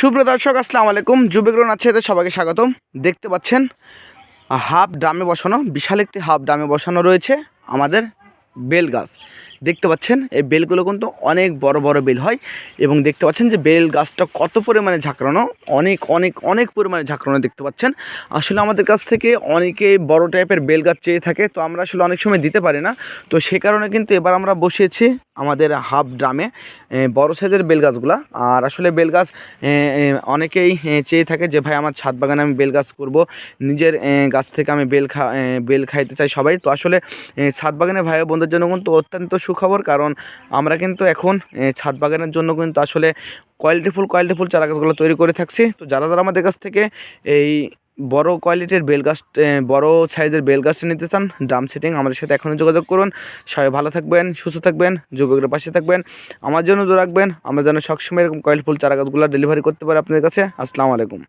সুপ্রিয় দর্শক, আসসালামু আলাইকুম। যুবিগ্রহণ আছে এতে সবাইকে স্বাগতম। দেখতে পাচ্ছেন, হাফ ড্রামে বসানো, বিশাল একটি হাফ ড্রামে বসানো রয়েছে আমাদের বেল গাছ দেখতে পাচ্ছেন, এই বেলগুলো কিন্তু অনেক বড় বড় বেল হয় এবং দেখতে পাচ্ছেন যে বেল গাছটা কত পরিমাণে ঝাঁকড়ানো, অনেক অনেক অনেক পরিমাণে ঝাঁকড়ানো দেখতে পাচ্ছেন। আসলে আমাদের কাছ থেকে অনেকে বড় টাইপের বেল গাছ চেয়ে থাকে, তো আমরা আসলে অনেক সময় দিতে পারি না। তো সে কারণে কিন্তু এবার আমরা বসিয়েছি আমাদের হাফ ড্রামে বড় সাইজের বেল গাছগুলা। আর আসলে বেল গাছ অনেকেই চেয়ে থাকে যে, ভাই, আমার ছাদ বাগানে আমি বেল গাছ করব। নিজের গাছ থেকে আমি বেল খা বেল খাইতে চাই সবাই। তো আসলে ছাদ বাগানে ভাই বোনদের জন্য কিন্তু অত্যন্ত সুখবর, কারণ আমরা কিন্তু এখন ছাদ বাগানের জন্য কিন্তু আসলে কোয়ালিটি কোয়ালিটিফুল কোয়ালিটিফুল চারা গাছগুলো তৈরি করে থাকছি। তো যারা যারা আমাদের কাছ থেকে এই বড় কোয়ালিটির বেল গাছ বড় সাইজের বেল গাছটা নিতে চান, ড্রাম সেটিং, আমাদের সাথে এখনই যোগাযোগ করুন। সবাই ভালো থাকবেন, সুস্থ থাকবেন, যুবকের পাশে থাকবেন, আমার জন্য রাখবেন। আমরা যেন সবসময় এরকম কোয়ালিটিফুল চারা গাছগুলো ডেলিভারি করতে পারি আপনাদের কাছে। আসসালামু আলাইকুম।